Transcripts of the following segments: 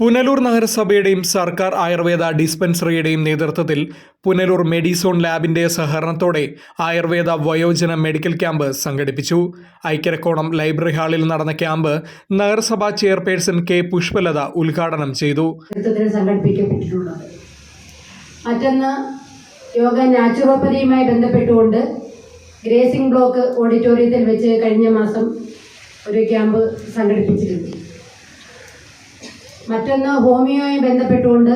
പുനലൂർ നഗരസഭയുടെയും സർക്കാർ ആയുർവേദ ഡിസ്പെൻസറിയുടെയും നേതൃത്വത്തിൽ പുനലൂർ മെഡിസോൺ ലാബിന്റെ സഹകരണത്തോടെ ആയുർവേദ വയോജന മെഡിക്കൽ ക്യാമ്പ് സംഘടിപ്പിച്ചു. ഐക്യരക്കോണം ലൈബ്രറി ഹാളിൽ നടന്ന ക്യാമ്പ് നഗരസഭാ ചെയർപേഴ്സൺ കെ പുഷ്പലത ഉദ്ഘാടനം ചെയ്തു. മറ്റൊന്ന് യോഗ നാച്ചുറോപ്പതിയുമായി ബന്ധപ്പെട്ടുകൊണ്ട് ഗ്രേസിംഗ് ബ്ലോക്ക് ഓഡിറ്റോറിയത്തിൽ വെച്ച് കഴിഞ്ഞ മാസം ഒരു ക്യാമ്പ് സംഘടിപ്പിച്ചിട്ടുണ്ട് മറ്റൊന്ന് ഹോമിയോയെ ബന്ധപ്പെട്ടുകൊണ്ട്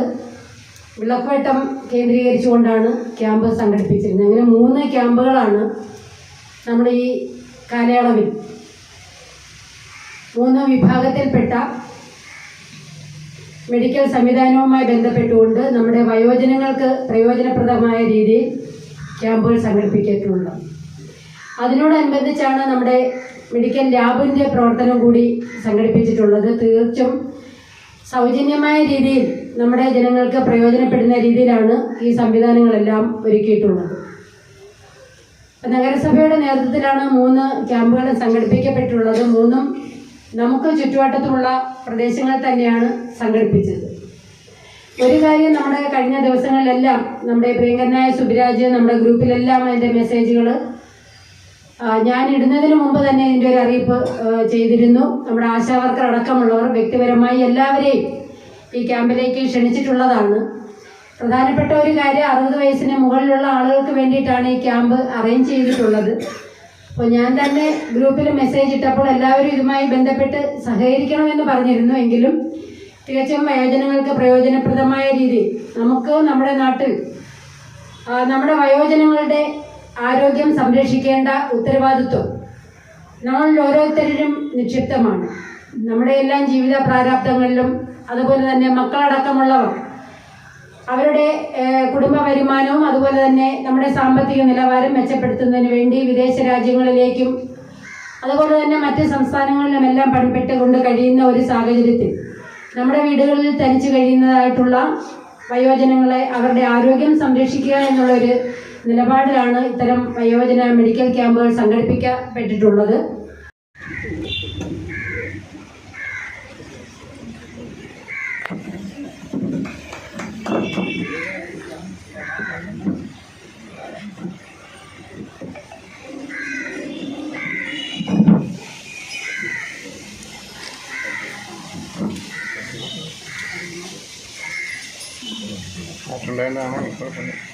വിളക്കുവട്ടം കേന്ദ്രീകരിച്ചുകൊണ്ടാണ് ക്യാമ്പ് സംഘടിപ്പിച്ചിരുന്നത്. അങ്ങനെ മൂന്ന് ക്യാമ്പുകളാണ് നമ്മുടെ ഈ കാലയളവിൽ. മൂന്ന് വിഭാഗത്തിൽപ്പെട്ട മെഡിക്കൽ സംവിധാനവുമായി ബന്ധപ്പെട്ടുകൊണ്ട് നമ്മുടെ വയോജനങ്ങൾക്ക് പ്രയോജനപ്രദമായ രീതിയിൽ ക്യാമ്പുകൾ സംഘടിപ്പിച്ചിട്ടുള്ളത് അതിനോടനുബന്ധിച്ചാണ് നമ്മുടെ മെഡിക്കൽ ലാബിന്റെ പ്രവർത്തനം കൂടി സംഘടിപ്പിച്ചിട്ടുള്ളത്. തീർച്ചും സൗജന്യമായ രീതിയിൽ നമ്മുടെ ജനങ്ങൾക്ക് പ്രയോജനപ്പെടുന്ന രീതിയിലാണ് ഈ സംവിധാനങ്ങളെല്ലാം ഒരുക്കിയിട്ടുള്ളത്. നഗരസഭയുടെ നേതൃത്വത്തിലാണ് മൂന്ന് ക്യാമ്പുകൾ സംഘടിപ്പിക്കപ്പെട്ടിട്ടുള്ളത്. മൂന്നും നമുക്ക് ചുറ്റുവട്ടത്തുള്ള പ്രദേശങ്ങളിൽ തന്നെയാണ് സംഘടിപ്പിച്ചത്. ഒരു കാര്യം നമ്മുടെ കഴിഞ്ഞ ദിവസങ്ങളിലെല്ലാം നമ്മുടെ പ്രിയങ്കരനായ സുബിരാജ് നമ്മുടെ ഗ്രൂപ്പിലെല്ലാം അതിന്റെ മെസ്സേജുകൾ ഞാൻ ഇടുന്നതിന് മുമ്പ് തന്നെ ഇതിന്റെ ഒരു അറിയിപ്പ് ചെയ്തിരുന്നു. നമ്മുടെ ആശാവർക്കർ അടക്കമുള്ളവർ വ്യക്തിപരമായി എല്ലാവരെയും ഈ ക്യാമ്പിലേക്ക് ക്ഷണിച്ചിട്ടുള്ളതാണ്. പ്രധാനപ്പെട്ട ഒരു കാര്യം അറുപത് വയസ്സിന് മുകളിലുള്ള ആളുകൾക്ക് വേണ്ടിയിട്ടാണ് ഈ ക്യാമ്പ് അറേഞ്ച് ചെയ്തിട്ടുള്ളത്. അപ്പോൾ ഞാൻ തന്നെ ഗ്രൂപ്പിൽ മെസ്സേജ് ഇട്ടപ്പോൾ എല്ലാവരും ഇതുമായി ബന്ധപ്പെട്ട് സഹകരിക്കണമെന്ന് പറഞ്ഞിരുന്നു എങ്കിലും തികച്ചും വയോജനങ്ങൾക്ക് പ്രയോജനപ്രദമായ രീതിയിൽ നമുക്ക് നമ്മുടെ നാട്ടിൽ നമ്മുടെ വയോജനങ്ങളുടെ ആരോഗ്യം സംരക്ഷിക്കേണ്ട ഉത്തരവാദിത്വം. നമ്മളിൽ ഓരോരുത്തരിലും നിക്ഷിപ്തമാണ്. നമ്മുടെ എല്ലാം ജീവിത പ്രാരാബ്ദങ്ങളിലും അതുപോലെ തന്നെ മക്കളടക്കമുള്ളവർ അവരുടെ കുടുംബ വരുമാനവും അതുപോലെ തന്നെ നമ്മുടെ സാമ്പത്തിക നിലവാരം മെച്ചപ്പെടുത്തുന്നതിന് വേണ്ടി വിദേശ രാജ്യങ്ങളിലേക്കും അതുപോലെ തന്നെ മറ്റ് സംസ്ഥാനങ്ങളിലുമെല്ലാം പണിപ്പെട്ടുകൊണ്ട് കഴിയുന്ന ഒരു സാഹചര്യത്തിൽ നമ്മുടെ വീടുകളിൽ തനിച്ച് കഴിയുന്നതായിട്ടുള്ള വയോജനങ്ങളെ അവരുടെ ആരോഗ്യം സംരക്ഷിക്കുക എന്നുള്ള ഒരു നിലപാടിലാണ് ഇത്തരം വയോജന മെഡിക്കൽ ക്യാമ്പുകൾ സംഘടിപ്പിക്കപ്പെട്ടിട്ടുള്ളത്. മറ്റുള്ളതിനാണോ കുഴപ്പമില്ല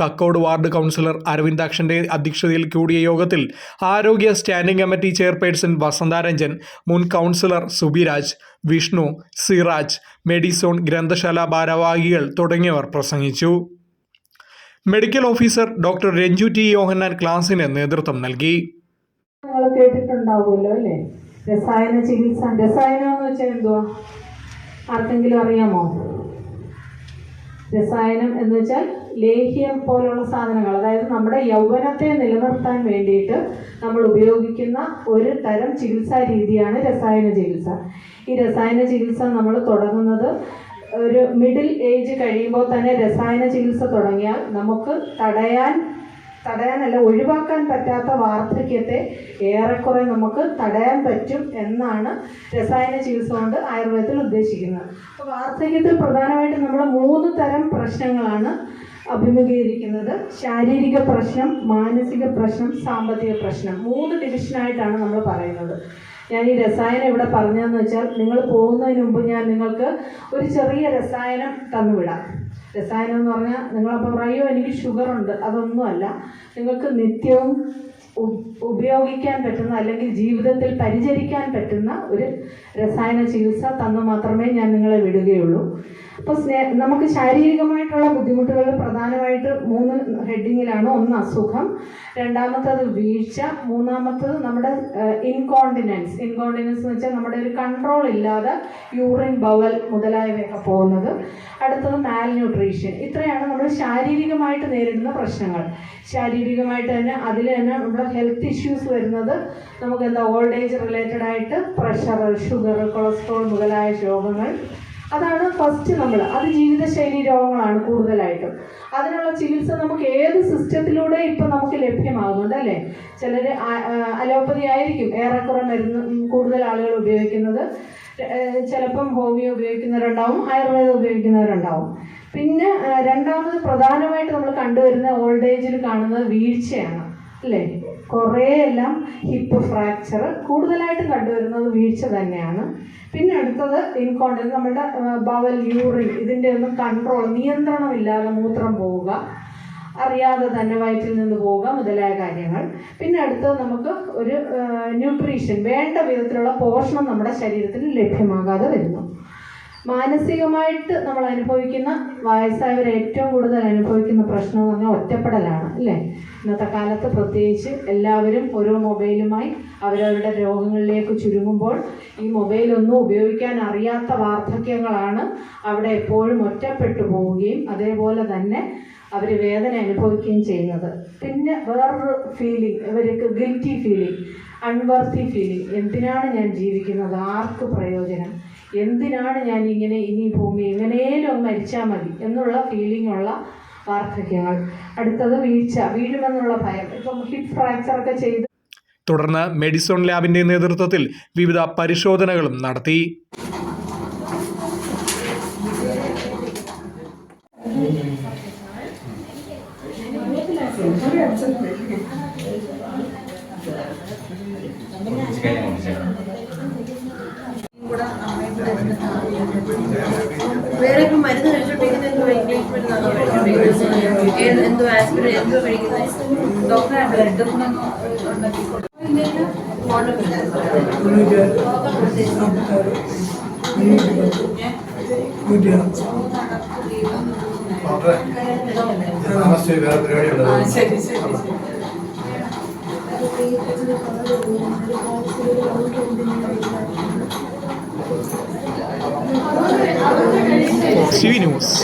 കക്കോട് വാർഡ് കൗൺസിലർ അരവിന്ദാക്ഷന്റെ അധ്യക്ഷതയിൽ കൂടിയ യോഗത്തിൽ ആരോഗ്യ സ്റ്റാൻഡിംഗ് കമ്മിറ്റി ചെയർപേഴ്സൺ വസന്താരഞ്ജൻ മുൻ കൗൺസിലർ സുബിരാജ് വിഷ്ണു സിറാജ് മെഡിസോൺ ഗ്രന്ഥശാല ഭാരവാഹികൾ തുടങ്ങിയവർ പ്രസംഗിച്ചു. Medical officer doctor Ranju T. Yohannan ക്ലാസിന് നേതൃത്വം നൽകി. രസായന ചികിത്സ രസായനം എന്ന് വെച്ചാൽ എന്തുവാ? ആർക്കെങ്കിലും അറിയാമോ? രസായനം എന്ന് വെച്ചാൽ ലേഹ്യം പോലുള്ള സാധനങ്ങൾ. അതായത് നമ്മുടെ യൗവനത്തെ നിലനിർത്താൻ വേണ്ടിയിട്ട് നമ്മൾ ഉപയോഗിക്കുന്ന ഒരു തരം ചികിത്സാ രീതിയാണ് രസായന ചികിത്സ. ഈ രസായന ചികിത്സ നമ്മൾ തുടങ്ങുന്നത് ഒരു മിഡിൽ ഏജ് കഴിയുമ്പോൾ തന്നെ രസായന ചികിത്സ തുടങ്ങിയാൽ നമുക്ക് തടയാൻ തടയാനല്ല ഒഴിവാക്കാൻ പറ്റാത്ത വാർദ്ധക്യത്തെ ഏറെക്കുറെ നമുക്ക് തടയാൻ പറ്റും എന്നാണ് രസായന ചികിത്സ കൊണ്ട് ആയുർവേദത്തിൽ ഉദ്ദേശിക്കുന്നത്. അപ്പോൾ വാർദ്ധക്യത്തിൽ പ്രധാനമായിട്ടും നമ്മൾ മൂന്ന് തരം പ്രശ്നങ്ങളാണ് അഭിമുഖീകരിക്കുന്നത്. ശാരീരിക പ്രശ്നം മാനസിക പ്രശ്നം സാമ്പത്തിക പ്രശ്നം. മൂന്ന് ഡിവിഷനായിട്ടാണ് നമ്മൾ പറയുന്നത്. ഞാൻ ഈ രസായനം ഇവിടെ പറഞ്ഞതെന്ന് വെച്ചാൽ നിങ്ങൾ പോകുന്നതിന് മുമ്പ് ഞാൻ നിങ്ങൾക്ക് ഒരു ചെറിയ രസായനം തന്നുവിടാം. രസായനം എന്ന് പറഞ്ഞാൽ നിങ്ങളപ്പോൾ പറയോ എനിക്ക് ഷുഗർ ഉണ്ട് അതൊന്നുമല്ല. നിങ്ങൾക്ക് നിത്യവും ഉപയോഗിക്കാൻ പറ്റുന്ന അല്ലെങ്കിൽ ജീവിതത്തിൽ പരിചരിക്കാൻ പറ്റുന്ന ഒരു രസായന ചികിത്സ തന്നു മാത്രമേ ഞാൻ നിങ്ങളെ വിടുകയുള്ളൂ. അപ്പോൾ സ്നേ നമുക്ക് ശാരീരികമായിട്ടുള്ള ബുദ്ധിമുട്ടുകൾ പ്രധാനമായിട്ട് മൂന്ന് ഹെഡിങ്ങിലാണ്. ഒന്ന് അസുഖം രണ്ടാമത്തത് വീഴ്ച മൂന്നാമത്തത് നമ്മുടെ ഇൻകോണ്ടിനൻസ് ഇൻകോണ്ടിനൻസ് എന്ന് വെച്ചാൽ നമ്മുടെ ഒരു കൺട്രോൾ ഇല്ലാതെ യൂറിൻ ബവൽ മുതലായവയൊക്കെ പോകുന്നത്. അടുത്തത് മാൽ ന്യൂട്രീഷൻ ഇത്രയാണ് നമ്മൾ ശാരീരികമായിട്ട് നേരിടുന്ന പ്രശ്നങ്ങൾ. ശാരീരികമായിട്ട് തന്നെ അതിൽ തന്നെ നമ്മുടെ ഹെൽത്ത് ഇഷ്യൂസ് വരുന്നത് നമുക്ക് എന്താ ഓൾഡ് ഏജ് റിലേറ്റഡ് ആയിട്ട് പ്രഷർ ഷുഗർ കൊളസ്ട്രോൾ മുതലായ രോഗങ്ങൾ അതാണ് ഫസ്റ്റ് നമ്മൾ അത് ജീവിതശൈലി രോഗങ്ങളാണ് കൂടുതലായിട്ടും. അതിനുള്ള ചികിത്സ നമുക്ക് ഏത് സിസ്റ്റത്തിലൂടെ ഇപ്പം നമുക്ക് ലഭ്യമാകുന്നുണ്ട് അല്ലേ? ചിലർ അലോപ്പതി ആയിരിക്കും ഏറെക്കുറെ മരുന്ന് കൂടുതൽ ആളുകൾ ഉപയോഗിക്കുന്നത്. ചിലപ്പം ഹോമിയോ ഉപയോഗിക്കുന്നവരുണ്ടാവും ആയുർവേദം ഉപയോഗിക്കുന്നവരുണ്ടാവും. പിന്നെ രണ്ടാമത് പ്രധാനമായിട്ട് നമ്മൾ കണ്ടുവരുന്ന ഓൾഡ് ഏജിൽ കാണുന്നത് വീഴ്ചയാണ്. അല്ലേ? കുറേ എല്ലാം ഹിപ്പ് ഫ്രാക്ചർ കൂടുതലായിട്ട് കണ്ടുവരുന്നത് വീഴ്ച തന്നെയാണ്. പിന്നെ അടുത്തത് ഇൻകോണ്ടൻസ് നമ്മുടെ ബവൽ യൂറിൻ ഇതിന്റെ ഒന്നും കൺട്രോൾ നിയന്ത്രണമില്ലാതെ മൂത്രം പോവുക അറിയാതെ തന്നെ വയറ്റിൽ നിന്ന് പോവുക മുതലായ കാര്യങ്ങൾ. പിന്നെ അടുത്തത് നമുക്ക് ഒരു ന്യൂട്രീഷൻ വേണ്ട വിധത്തിലുള്ള പോഷണം നമ്മുടെ ശരീരത്തിന് ലഭ്യമാകാതെ വരുന്നു. മാനസികമായിട്ട് നമ്മൾ അനുഭവിക്കുന്ന വയസ്സായവർ ഏറ്റവും കൂടുതൽ അനുഭവിക്കുന്ന പ്രശ്നം എന്ന് പറഞ്ഞാൽ ഒറ്റപ്പെടലാണ് അല്ലേ? ഇന്നത്തെ കാലത്ത് പ്രത്യേകിച്ച് എല്ലാവരും ഓരോ മൊബൈലുമായി അവരവരുടെ രോഗങ്ങളിലേക്ക് ചുരുങ്ങുമ്പോൾ ഈ മൊബൈലൊന്നും ഉപയോഗിക്കാൻ അറിയാത്ത വാർദ്ധക്യങ്ങളാണ് അവിടെ എപ്പോഴും ഒറ്റപ്പെട്ടു പോവുകയും അതേപോലെ തന്നെ അവർ വേദന അനുഭവിക്കുകയും ചെയ്യുന്നത്. പിന്നെ വേറൊരു ഫീലിംഗ് ഇവർക്ക് ഗിൽറ്റി ഫീലിംഗ് അൺവർത്തി ഫീലിംഗ് എന്തിനാണ് ഞാൻ ജീവിക്കുന്നത്? ആർക്ക് പ്രയോജനം? എന്തിനാണ് ഞാൻ ഇങ്ങനെ ഇനി ഭൂമി എങ്ങനെയും ഒന്ന് മരിച്ചാൽ മതി എന്നുള്ള ഫീലിംഗ് ഉള്ള വാർദ്ധക്യങ്ങൾ. അടുത്തത് വീഴ്ച വീഴുമെന്നുള്ള ഭയം. ഇപ്പം ഹിപ്പ് ഫ്രാക്ചർ ഒക്കെ ചെയ്ത് തുടർന്ന് മെഡിസോൺ ലാബിന്റെ നേതൃത്വത്തിൽ വിവിധ പരിശോധനകളും നടത്തി. വേറെ ഇപ്പം മരുന്ന് കഴിച്ചോണ്ടിരിക്കുന്ന എന്തോ ഇംഗ്ലീഷ് മരുന്നാണോ കഴിച്ചോണ്ടിരിക്കുന്നത് എന്തോ ആസ്പിരിൻ എന്തോ കഴിക്കുന്നത് ഡോക്ടറെ ബ്ലഡ് പരിപാടിയുള്ളത് ശരി ശരി. C news